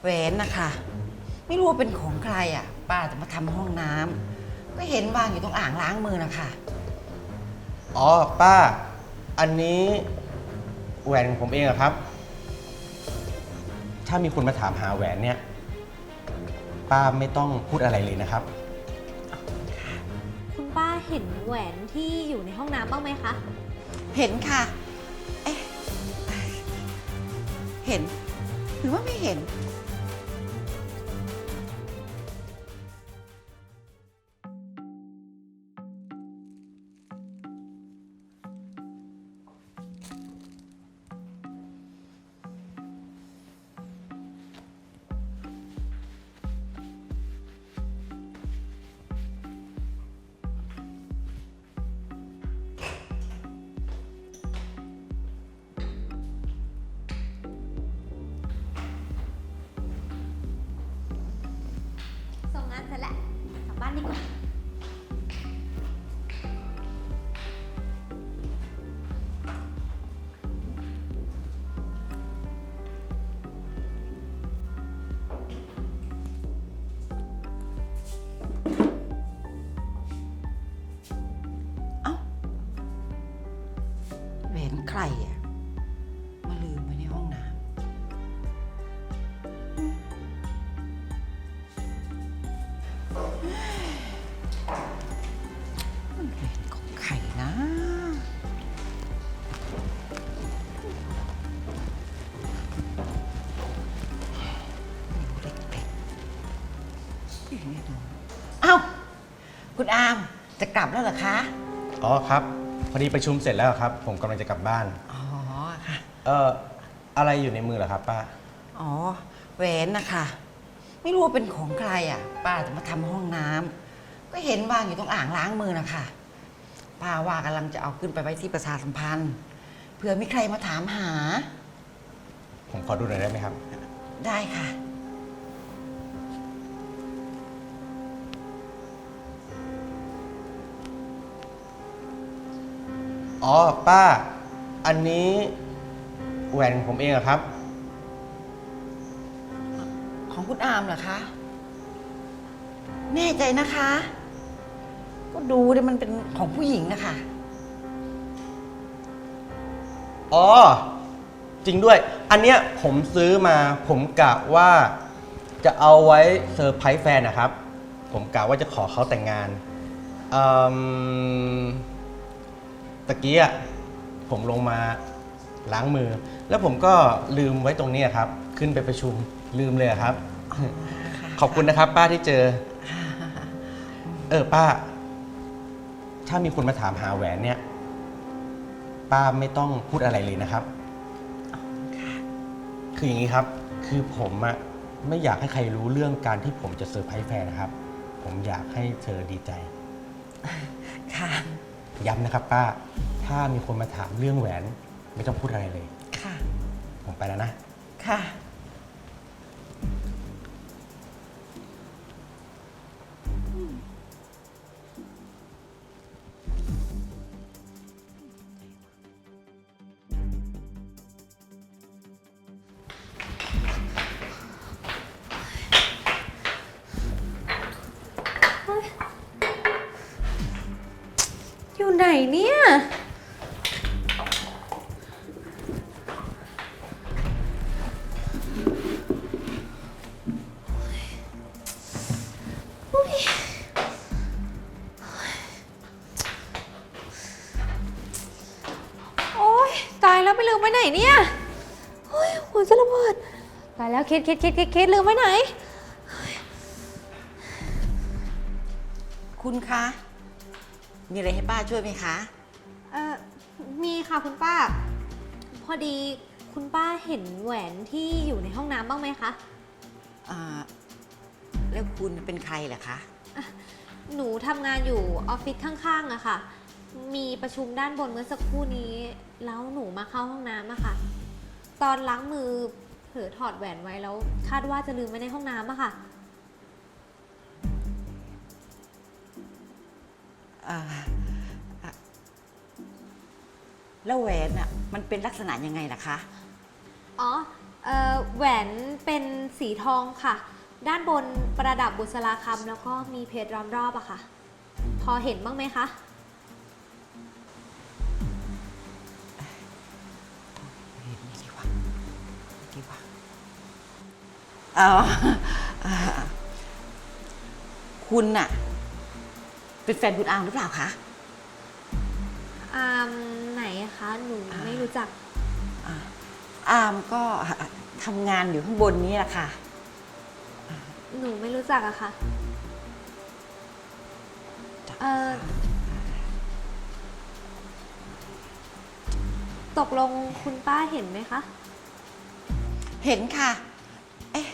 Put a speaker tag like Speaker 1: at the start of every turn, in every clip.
Speaker 1: แหวนนะคะไม่รู้ว่าเป็นของใครอะ ป้าจะมาทำห้องน้ำก็เห็นวางอยู่ตรงอ่างล้างมือนะคะ
Speaker 2: อ๋อป้า อันนี้แหวนของผมเองอะครับ ถ้ามีคนมาถามหาแหวนเนี่ย ป้าไม่ต้องพูดอะไรเลยนะครับ
Speaker 3: คุณป้าเห็นแหวนที่อยู่ในห้องน้ำบ้างไหมคะ
Speaker 1: เห็นค่ะ เอ๊ะเห็น หรือว่าไม่เห็น
Speaker 3: งานเสร็จแล้วกลับบ้านดีกว่า
Speaker 1: ของใครนะเด็กๆอยู่ในตัวเอ้า คุณอามจะกลับแล้วเหรอคะ
Speaker 2: อ๋อครับ พอดีประชุมเสร็จแล้วครับ ผมกำลังจะกลับบ้าน
Speaker 1: อ๋อค่ะ
Speaker 2: เอ่อ อะไรอยู่ในมือเหรอครับป้า
Speaker 1: อ๋อแหวนนะคะ ไม่รู้ว่าเป็นของใครอะ ป้าจะมาทำห้องน้ำก็เห็นวางอยู่ตรงอ่างล้างมือนะคะป้าว่ากำลังจะเอาขึ้นไปไว้ที่ประชาสัมพันธ์เผื่อมีใครมาถามหา
Speaker 2: ผมขอดูหน่อยได้ไหมครับ
Speaker 1: ได้ค่ะ
Speaker 2: อ๋อ ป้า อันนี้แหวนของผมเองอะครับ
Speaker 1: ของคุณอามเหรอคะ แน่ใจนะคะ ก็ดูดิมันเป็นของผู้หญิงนะคะ
Speaker 2: อ๋อ จริงด้วย อันเนี้ยผมซื้อมาผมกะว่าจะเอาไว้เซอร์ไพรส์แฟนนะครับ ผมกะว่าจะขอเขาแต่งงานอืมตะกี้อะผมลงมาล้างมือ แล้วผมก็ลืมไว้ตรงนี้ครับ ขึ้นไปประชุมลืมเลยอะครับ ขอบคุณนะครับ ป้าที่เจอ เออป้า ถ้ามีคนมาถามหาแหวนเนี่ย ป้าไม่ต้องพูดอะไรเลยนะครับ คืออย่างนี้ครับ คือผมอะไม่อยากให้ใครรู้เรื่องการที่ผมจะเซอร์ไพรส์แฟนนะครับ ผมอยากให้เธอดีใจ
Speaker 1: ค่ะ
Speaker 2: ย้ำนะครับ ป้า ถ้ามีคนมาถามเรื่องแหวน ไม่ต้องพูดอะไรเลย
Speaker 1: ค่ะ
Speaker 2: ผมไปแล้วนะ
Speaker 1: ค่ะ
Speaker 3: ไหนเนี่ย โอ๊ย ตายแล้วไปลืมไว้ไหนเนี่ยโอ๊ยหัวจะระเบิด ตายแล้วคิดคิดคิดคิดคิดลืมไว้ไหน
Speaker 1: คุณคะ มีอะไรให้ป้าช่วยไหมคะ
Speaker 3: เอ่อมีค่ะคุณป้า พอดีคุณป้าเห็นแหวนที่อยู่ในห้องน้ำบ้างไหมคะ
Speaker 1: อ่า แล้วคุณเป็นใครเหรอคะ
Speaker 3: หนูทำงานอยู่ออฟฟิศข้างๆอะค่ะ มีประชุมด้านบนเมื่อสักครู่นี้ แล้วหนูมาเข้าห้องน้ำอะค่ะ ตอนล้างมือเผลอถอดแหวนไว้แล้ว คาดว่าจะลืมไว้ในห้องน้ำอะค่ะ
Speaker 1: อ่าอะแล้วแหวนอะมันเป็นลักษณะยังไงล่ะคะ
Speaker 3: อ๋อเอ่อแหวนเป็นสีทองค่ะ ด้านบนประดับบุษราคำแล้วก็มีเพชรล้อมรอบอะค่ะ พอเห็นบ้างไหมคะ
Speaker 1: เห็นนี่ดีกว่าดีกว่าเอาอ่าคุณน่ะ เป็นแฟนคุณอามหรือเปล่าคะ
Speaker 3: อามไหนอะคะหนูไม่รู้จัก
Speaker 1: อามก็ทำงานอยู่ข้างบนนี้แหละค่ะ
Speaker 3: หนูไม่รู้จักอะค่ะ เอ่อ ตกลงคุณป้าเห็นไหมคะ
Speaker 1: เห็นค่ะ เอ๊ะ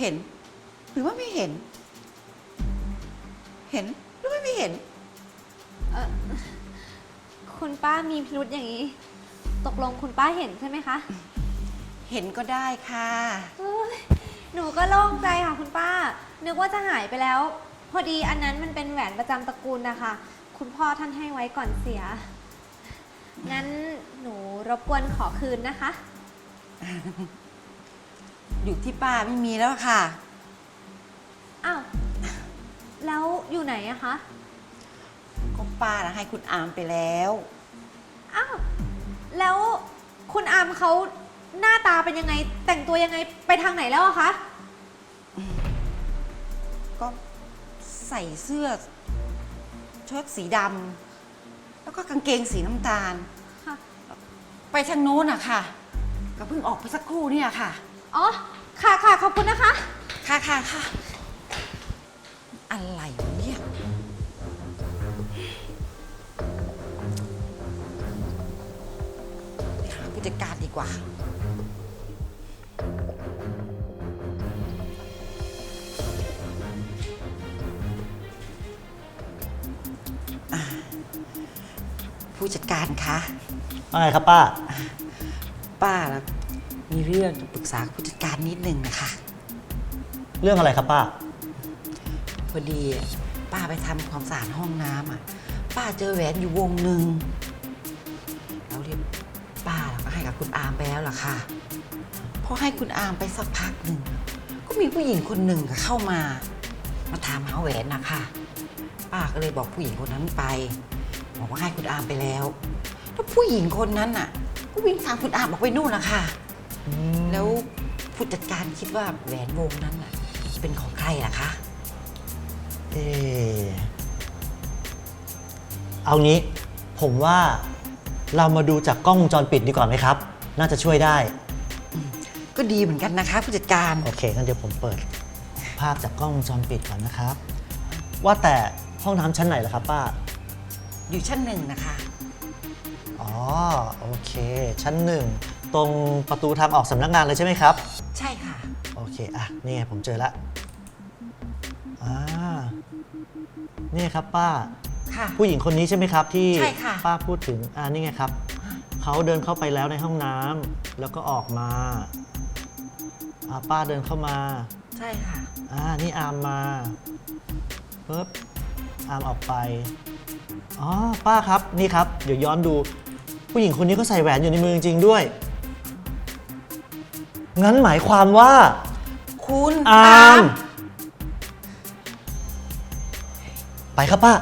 Speaker 1: เห็น หรือว่าไม่เห็น เห็นหรือว่าไม่เห็น
Speaker 3: เออคุณป้ามีพิรุธอย่างนี้ ตกลงคุณป้าเห็นใช่ไหมคะ
Speaker 1: เห็นก็ได้ค่ะ
Speaker 3: เอ้ยหนูก็โล่งใจค่ะคุณป้า นึกว่าจะหายไปแล้ว พอดีอันนั้นมันเป็นแหวนประจำตระกูลนะคะ คุณพ่อท่านให้ไว้ก่อนเสีย งั้นหนูรบกวนขอคืนนะคะ
Speaker 1: อยู่ที่ป้าไม่มีแล้วค่ะ
Speaker 3: อ้าว แล้วอยู่ไหนอะคะ
Speaker 1: ก็ป้านะให้คุณอามไปแล้ว
Speaker 3: อ้าว แล้วคุณอามเขาหน้าตาเป็นยังไง แต่งตัวยังไงไปทางไหนแล้วอะคะ
Speaker 1: ก็ใส่เสื้อเชิ้ตสีดำแล้วก็กางเกงสีน้ำตาล
Speaker 3: ค่ะ
Speaker 1: ไปทางโน้นอะค่ะ ก็เพิ่งออกไปสักครู่เนี่ยค่ะ
Speaker 3: อ๋อ ค่ะค่ะขอบคุณนะคะ
Speaker 1: ค่ะค่ะค่ะ อะไรวะเนี่ยไปหาผู้จัดการดีกว่าอ่า ผู้จัดการคะ
Speaker 4: ว่าไงครับป้า
Speaker 1: ป้านะมีเรื่องจะปรึกษาผู้จัดการนิดนึงนะคะ
Speaker 4: เรื่องอะไรครับป้า
Speaker 1: พ อดี ป้าไปทำความสะอาดห้องน้ำอะ ป้าเจอแหวนอยู่วงหนึ่งแล้วเรียกป้าเราก็ให้กับคุณอามไปแล้วล่ะค่ะ พอให้คุณอามไปสักพักหนึ่ง ก็มีผู้หญิงคนหนึ่งเข้ามา มาถามหาแหวนนะคะป้าก็เลยบอกผู้หญิงคนนั้นไป บอกว่าให้คุณอามไปแล้วแล้วผู้หญิงคนนั้นน่ะ ก็วิ่งตามคุณอามออกไปนู่นนะคะแล้วผู้จัดการคิดว่าแหวนวงนั้นน่ะ เป็นของใครล่ะคะ
Speaker 4: เออเอางี้ผมว่าเรามาดูจากกล้องวงจรปิดดีกว่าไหมครับ น่าจะช่วยได้
Speaker 1: ก็ดีเหมือนกันนะคะ ผู้จัดการ
Speaker 4: โอเคงั้นเดี๋ยวผมเปิด ภาพจากกล้องวงจรปิดก่อนนะครับ ว่าแต่ห้องน้ำชั้นไหนล่ะครับป้า
Speaker 1: อยู่ชั้นหนึ่งนะคะ
Speaker 4: อ๋อ โอเค ชั้นหนึ่ง ตรงประตูทางออกสำนักงานเลยใช่ไหมครับ
Speaker 1: ใช่ค่ะ
Speaker 4: โอเค อะ นี่ไงผมเจอละอ่า นี่ครับป้า
Speaker 1: ค่ะ
Speaker 4: ผู้หญิงคนนี้ใช่ไหมครับ ที่
Speaker 1: ใช่ค่ะ
Speaker 4: ป้าพูดถึงอ่านี่ไงครับ เขาเดินเข้าไปแล้วในห้องน้ำแล้วก็ออกมาอ่าป้าเดินเข้ามา
Speaker 1: ใช่ค่ะ
Speaker 4: อ่า นี่อามมาปึ๊บอามออกไป อ๋อ ป้าครับ นี่ครับ เดี๋ยวย้อนดู ผู้หญิงคนนี้ก็ใส่แหวนอยู่ในมือจริงๆด้วย งั้นหมายความว่า
Speaker 1: คุณ
Speaker 4: อาม ไปครับป้า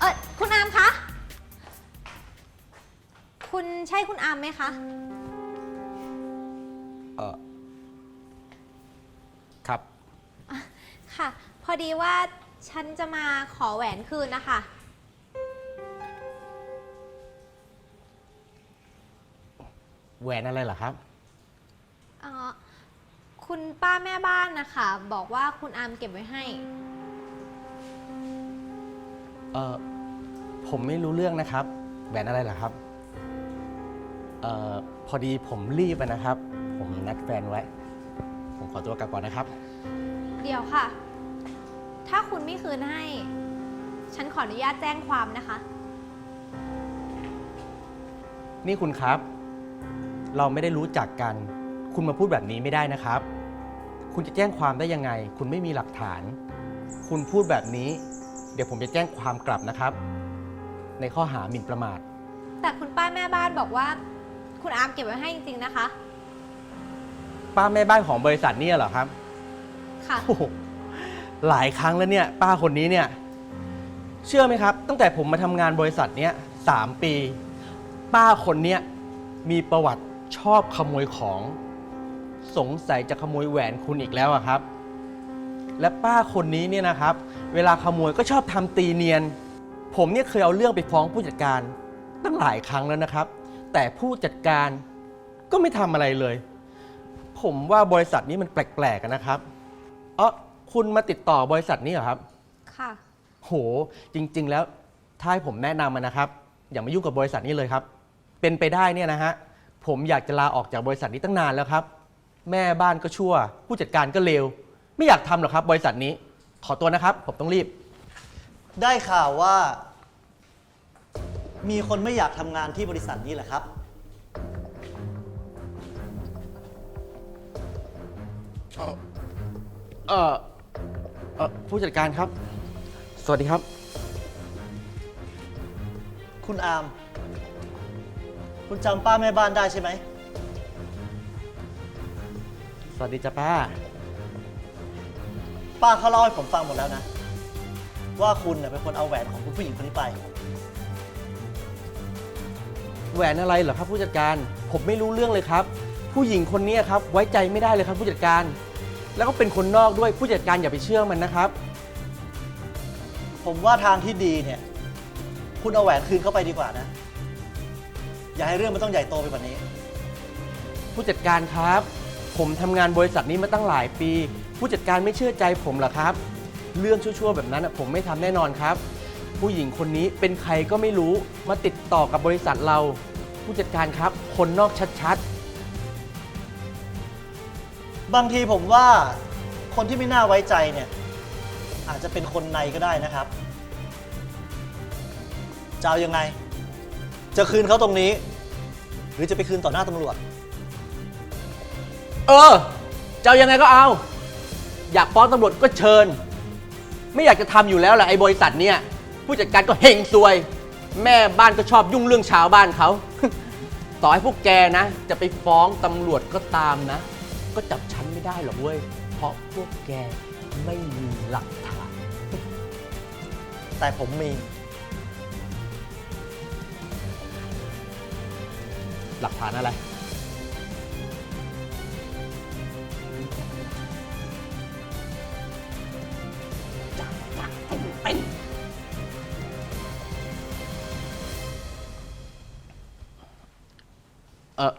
Speaker 3: เออคุณอามคะ คุณใช่คุณอามไหมคะ
Speaker 2: เออครับ
Speaker 3: ค่ะ พอดีว่าฉันจะมาขอแหวนคืนนะคะ
Speaker 2: แหวนอะไรเหรอครับ
Speaker 3: เอ่อคุณป้าแม่บ้านนะคะ บอกว่าคุณอามเก็บไว้ให้
Speaker 2: เออผมไม่รู้เรื่องนะครับ แหวนอะไรเหรอครับ เอ่อพอดีผมรีบอะนะครับ ผมนัดแฟนไว้ ผมขอตัวกลับก่อนนะครับ
Speaker 3: เดี๋ยวค่ะ ถ้าคุณไม่คืนให้ ฉันขออนุญาตแจ้งความนะคะ
Speaker 2: นี่คุณครับ เราไม่ได้รู้จักกัน คุณมาพูดแบบนี้ไม่ได้นะครับ คุณจะแจ้งความได้ยังไง คุณไม่มีหลักฐาน คุณพูดแบบนี้ เดี๋ยวผมจะแจ้งความกลับนะครับ ในข้อหาหมิ่นประมาท
Speaker 3: แต่คุณป้าแม่บ้านบอกว่า คุณอาร์มเก็บไว้ให้จริงๆนะคะ
Speaker 2: ป้าแม่บ้านของบริษัทเนี่ยเหรอครับ
Speaker 3: ค่ะ
Speaker 2: โอ้โหหลายครั้งแล้วเนี่ย ป้าคนนี้เนี่ย เชื่อไหมครับ ตั้งแต่ผมมาทำงานบริษัทเนี้ยสามปี ป้าคนเนี้ยมีประวัติ ชอบขโมยของ สงสัยจะขโมยแหวนคุณอีกแล้วอะครับ และป้าคนนี้เนี่ยนะครับ เวลาขโมยก็ชอบทำตีเนียน ผมเนี่ยเคยเอาเรื่องไปฟ้องผู้จัดการ ตั้งหลายครั้งแล้วนะครับ แต่ผู้จัดการก็ไม่ทำอะไรเลย ผมว่าบริษัทนี้มันแปลกๆกันนะครับเออคุณมาติดต่อบริษัทนี้เหรอครับ
Speaker 3: ค่ะ
Speaker 2: โห จริง ๆ แล้วถ้าให้ผมแนะนำมันนะครับ อย่ามายุ่งกับบริษัทนี้เลยครับ เป็นไปได้เนี่ยนะฮะ ผมอยากจะลาออกจากบริษัทนี้ตั้งนานแล้วครับ แม่บ้านก็ชั่ว ผู้จัดการก็เลว ไม่อยากทำหรอกครับ บริษัทนี้ ขอตัวนะครับ ผมต้องรีบ
Speaker 4: ได้ข่าวว่า มีคนไม่อยากทำงานที่บริษัทนี้แหละครับ
Speaker 2: เออเออผู้จัดการครับ สวัสดีครับ
Speaker 4: คุณอาร์ม คุณจำป้าแม่บ้านได้ใช่ไหม
Speaker 2: สวัสดีจ้าป้า
Speaker 4: ป้าเขาเล่าให้ผมฟังหมดแล้วนะ ว่าคุณเน่ยเป็นคนเอาแหวนของคุณผู้หญิงคนนี้ไป
Speaker 2: แหวนอะไรเหรอครับผู้จัดการ ผมไม่รู้เรื่องเลยครับ ผู้หญิงคนนี้ครับไว้ใจไม่ได้เลยครับผู้จัดการ แล้วก็เป็นคนนอกด้วยผู้จัดการอย่าไปเชื่อมันนะครับ
Speaker 4: ผมว่าทางที่ดีเนี่ย คุณเอาแหวนคืนเข้าไปดีกว่านะ อย่าให้เรื่องมันต้องใหญ่โตไปกว่านี้
Speaker 2: ผู้จัดการครับ ผมทำงานบริษัทนี้มาตั้งหลายปี ผู้จัดการไม่เชื่อใจผมเหรอครับ เรื่องชั่วๆแบบนั้นน่ะผมไม่ทำแน่นอนครับ ผู้หญิงคนนี้เป็นใครก็ไม่รู้มาติดต่อกับบริษัทเรา ผู้จัดการครับ คนนอกชัด
Speaker 4: บางทีผมว่าคนที่ไม่น่าไว้ใจเนี่ย อาจจะเป็นคนในก็ได้นะครับจะเอายังไง จะคืนเขาตรงนี้ หรือจะไปคืนต่อหน้าตำรวจ
Speaker 2: ๆเออจะเอายังไงก็เอา อยากฟ้องตำรวจก็เชิญ ไม่อยากจะทำอยู่แล้วแหละไอ้บริษัทเนี่ย ผู้จัดการก็เฮงซวย แม่บ้านก็ชอบยุ่งเรื่องชาวบ้านเขา ต่อให้พวกแกนะ จะไปฟ้องตำรวจก็ตามนะ ก็จับฉันไม่ได้หรอกเว้ย เพราะพวกแกไม่มีหลักฐาน
Speaker 4: แต่ผมมี
Speaker 2: หลักฐานอะไร เออ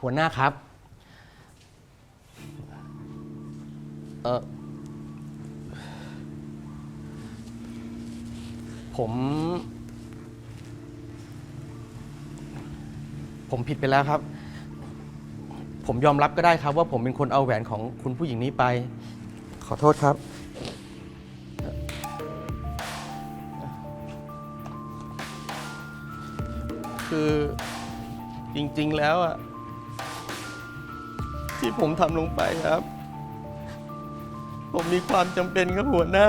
Speaker 2: หัวหน้าครับ เออผม ผมผิดไปแล้วครับ ผมยอมรับก็ได้ครับ ว่าผมเป็นคนเอาแหวนของคุณผู้หญิงนี้ไป ขอโทษครับ คือจริงๆแล้วอะที่ผมทำลงไปครับ ผมมีความจำเป็นครับหัวหน้า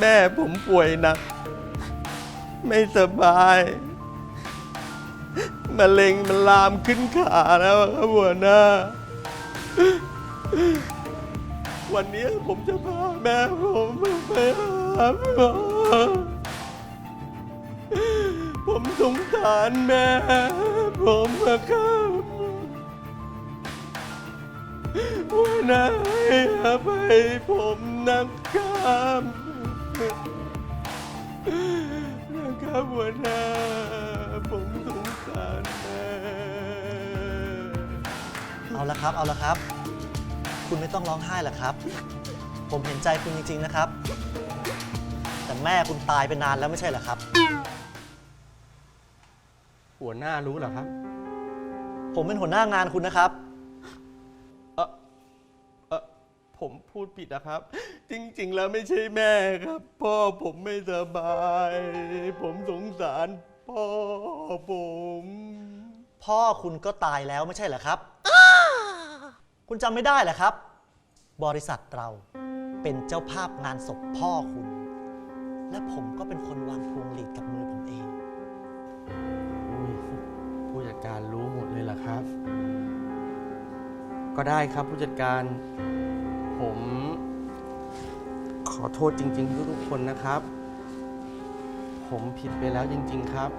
Speaker 2: แม่ผมป่วยหนัก ไม่สบายมะเร็งมันลามขึ้นขาแล้วครับหัวหน้า วันนี้ผมจะพาแม่ผมไปหาหมอผมสงสารแม่ ผมนะครับหัวหน้าให้อภัยผมนะครับ ครับหัวหน้า ผมสงสารแม่
Speaker 4: เอาละครับ เอาละครับ คุณไม่ต้องร้องไห้หรอกครับ ผมเห็นใจคุณจริงๆนะครับ แต่แม่คุณตายไปนานแล้วไม่ใช่เหรอครับ
Speaker 2: หัวหน้ารู้เหรอครับ
Speaker 4: ผมเป็นหัวหน้างานคุณนะครับ
Speaker 2: ดผิดนะครับ จริง ๆ แล้วไม่ใช่แม่ครับ พ่อผมไม่สบาย ผมสงสารพ่อผม
Speaker 4: พ่อคุณก็ตายแล้วไม่ใช่เหรอครับ คุณจำไม่ได้เหรอครับ บริษัทเราเป็นเจ้าภาพงานศพพ่อคุณ และผมก็เป็นคนวางพวงหลีดกับมือผมเอง
Speaker 2: อุ๊ยผู้จัดการรู้หมดเลยเหรอครับ ก็ได้ครับผู้จัดการ ผม ขอโทษจริง ๆ ทุกๆคนนะครับ ผมผิดไปแล้วจริง ๆครับ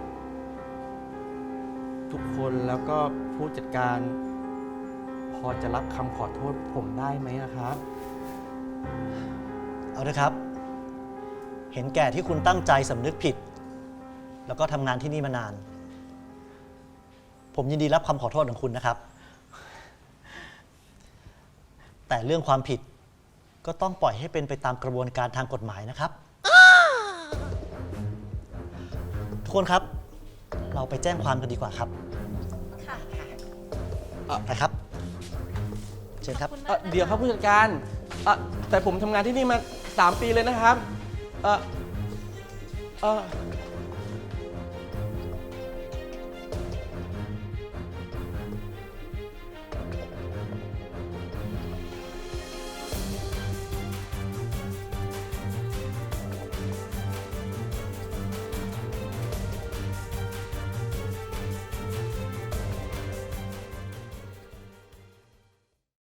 Speaker 2: ทุกคนแล้วก็ผู้จัดการ พอจะรับคำขอโทษผมได้ไหมอะครับ
Speaker 4: เอาเถอะครับ เห็นแก่ที่คุณตั้งใจสำนึกผิด แล้วก็ทำงานที่นี่มานาน ผมยินดีรับคำขอโทษของคุณนะครับ แต่เรื่องความผิด ก็ต้องปล่อยให้เป็นไปตามกระบวนการทางกฎหมายนะครับ ทุกคนครับ เราไปแจ้งความกันดีกว่าครับ
Speaker 3: ค่ะ
Speaker 4: ไปครับ เชิญครับ
Speaker 3: ขอบคุณ
Speaker 2: เอ่อ
Speaker 3: มากนะคะ
Speaker 2: เดี๋ยวครับผู้จัดการเอ่อแต่ผมทำงานที่นี่มา 3 ปีเลยนะครับเอ่อเอ่อ